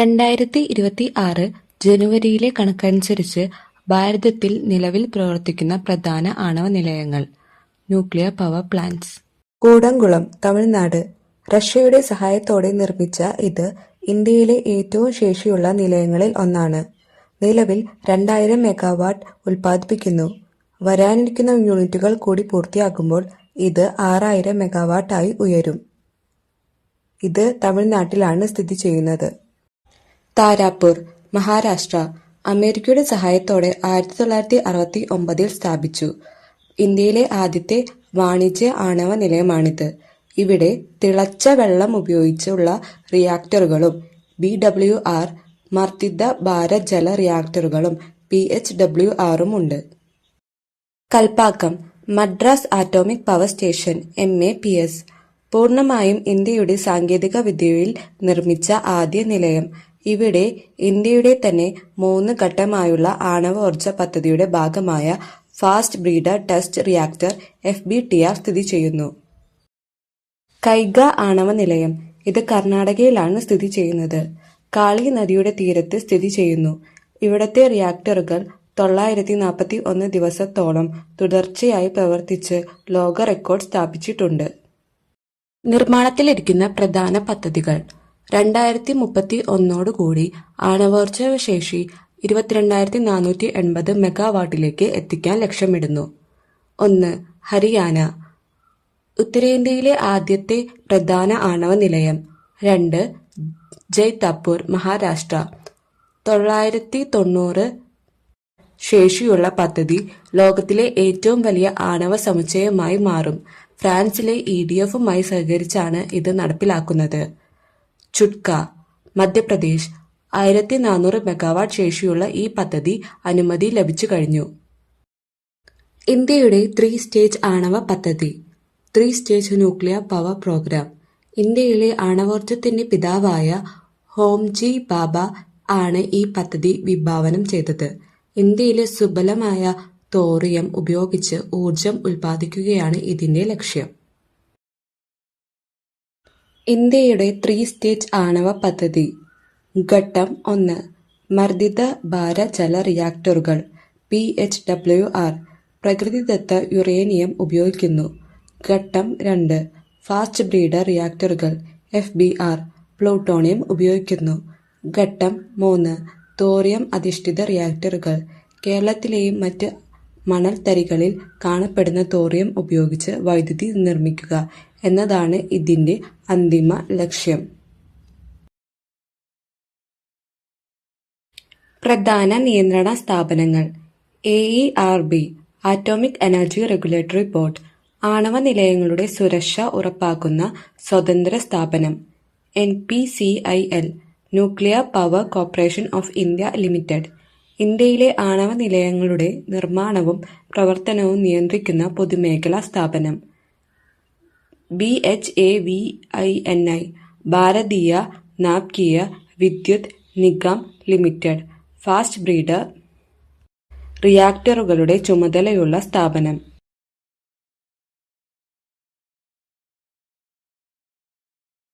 രണ്ടായിരത്തി ഇരുപത്തി ആറ് ജനുവരിയിലെ കണക്കനുസരിച്ച് ഭാരതത്തിൽ നിലവിൽ പ്രവർത്തിക്കുന്ന പ്രധാന ആണവ നിലയങ്ങൾ nuclear power plants. Kudankulam Tamil Nadu. റഷ്യയുടെ സഹായത്തോടെ നിർമ്മിച്ച ഇത് ഇന്ത്യയിലെ ഏറ്റവും ശേഷിയുള്ള നിലയങ്ങളിൽ ഒന്നാണ്. നിലവിൽ രണ്ടായിരം മെഗാവാട്ട് ഉൽപ്പാദിപ്പിക്കുന്നു. വരാനിരിക്കുന്ന യൂണിറ്റുകൾ കൂടി പൂർത്തിയാകുമ്പോൾ ഇത് ആറായിരം മെഗാവാട്ടായി ഉയരും. ഇത് തമിഴ്നാട്ടിലാണ് സ്ഥിതി ചെയ്യുന്നത്. താരാപൂർ മഹാരാഷ്ട്ര അമേരിക്കയുടെ സഹായത്തോടെ ആയിരത്തി തൊള്ളായിരത്തി അറുപത്തി ഒമ്പതിൽ സ്ഥാപിച്ചു. ഇന്ത്യയിലെ ആദ്യത്തെ വാണിജ്യ ആണവ നിലയമാണിത്. ഇവിടെ തിളച്ച വെള്ളം ഉപയോഗിച്ചുള്ള റിയാക്ടറുകളും ബി ഡബ്ല്യു ആർ മർദ്ദിത ഭാര ജല റിയാക്ടറുകളും പി എച്ച് ഡബ്ല്യു ആറും ഉണ്ട്. Kalpakkam Madras Atomic Power Station M A P S പൂർണമായും ഇന്ത്യയുടെ സാങ്കേതിക വിദ്യയിൽ നിർമ്മിച്ച ആദ്യ നിലയം ഇവിടെ ഇന്ത്യയുടെ തന്നെ മൂന്ന് ഘട്ടമായുള്ള ആണവോർജ പദ്ധതിയുടെ ഭാഗമായ fast breeder test reactor F B T R സ്ഥിതി ചെയ്യുന്നു. കൈഗ ആണവ നിലയം ഇത് കർണാടകയിലാണ് സ്ഥിതി ചെയ്യുന്നത്. കാളി നദിയുടെ തീരത്ത് സ്ഥിതി ചെയ്യുന്നു. ഇവിടത്തെ റിയാക്ടറുകൾ തൊള്ളായിരത്തി നാൽപ്പത്തി ഒന്ന് ദിവസത്തോളം തുടർച്ചയായി പ്രവർത്തിച്ച് ലോക റെക്കോർഡ് സ്ഥാപിച്ചിട്ടുണ്ട്. നിർമ്മാണത്തിലിരിക്കുന്ന പ്രധാന പദ്ധതികൾ രണ്ടായിരത്തി മുപ്പത്തി ഒന്നോടുകൂടി ആണവോർജ ശേഷി ഇരുപത്തിരണ്ടായിരത്തി നാനൂറ്റി എൺപത് മെഗാവാട്ടിലേക്ക് എത്തിക്കാൻ ലക്ഷ്യമിടുന്നു. ഒന്ന് ഹരിയാന. ഉത്തരേന്ത്യയിലെ ആദ്യത്തെ പ്രധാന ആണവ നിലയം രണ്ട് ജയ്താപൂർ മഹാരാഷ്ട്ര. തൊള്ളായിരത്തി തൊണ്ണൂറ് ശേഷിയുള്ള പദ്ധതി ലോകത്തിലെ ഏറ്റവും വലിയ ആണവ സമുച്ചയമായി മാറും. ഫ്രാൻസിലെ ഇ ഡി എഫുമായി സഹകരിച്ചാണ് ഇത് നടപ്പിലാക്കുന്നത്. ചുട്ക മധ്യപ്രദേശ്. ആയിരത്തി നാനൂറ് മെഗാവാട്ട് ശേഷിയുള്ള ഈ പദ്ധതി അനുമതി ലഭിച്ചു കഴിഞ്ഞു. ഇന്ത്യയുടെ ത്രീ സ്റ്റേജ് ആണവ പദ്ധതി three stage nuclear power programme. ഇന്ത്യയിലെ ആണവോർജത്തിന്റെ പിതാവായ ഹോംജി ബാബ ആണ് ഈ പദ്ധതി വിഭാവനം ചെയ്തത്. ഇന്ത്യയിലെ സുബലമായ തോറിയം ഉപയോഗിച്ച് ഊർജം ഉൽപ്പാദിക്കുകയാണ് ഇതിന്റെ ലക്ഷ്യം. ഇന്ത്യയുടെ ത്രീ സ്റ്റേജ് ആണവ പദ്ധതി. ഘട്ടം ഒന്ന്. മർദ്ദിത ഭാര ജല റിയാക്ടറുകൾ പി എച്ച് ഡബ്ല്യു ആർ പ്രകൃതിദത്ത യുറേനിയം ഉപയോഗിക്കുന്നു. ഘട്ടം രണ്ട്. ഫാസ്റ്റ് ബ്രീഡർ റിയാക്ടറുകൾ എഫ് ബി ആർ പ്ലൂട്ടോണിയം ഉപയോഗിക്കുന്നു. ഘട്ടം മൂന്ന്. തോറിയം അധിഷ്ഠിത റിയാക്ടറുകൾ കേരളത്തിലെയും മറ്റ് മണൽത്തരികളിൽ കാണപ്പെടുന്ന തോറിയം ഉപയോഗിച്ച് വൈദ്യുതി നിർമ്മിക്കുക എന്നതാണ് ഇതിന്റെ അന്തിമ ലക്ഷ്യം. പ്രധാന നിയന്ത്രണ സ്ഥാപനങ്ങൾ. A E R B Atomic Energy Regulatory Board ആണവ നിലയങ്ങളുടെ സുരക്ഷ ഉറപ്പാക്കുന്ന സ്വതന്ത്ര സ്ഥാപനം. N P C I L Nuclear Power Corporation of India Limited ഇന്ത്യയിലെ ആണവ നിലയങ്ങളുടെ നിർമ്മാണവും പ്രവർത്തനവും നിയന്ത്രിക്കുന്ന പൊതുമേഖലാ സ്ഥാപനം. B H A V I N I Bharatiya Nabhikiya Vidyut Nigam Limited fast breeder റിയാക്ടറുകളുടെ ചുമതലയുള്ള സ്ഥാപനം.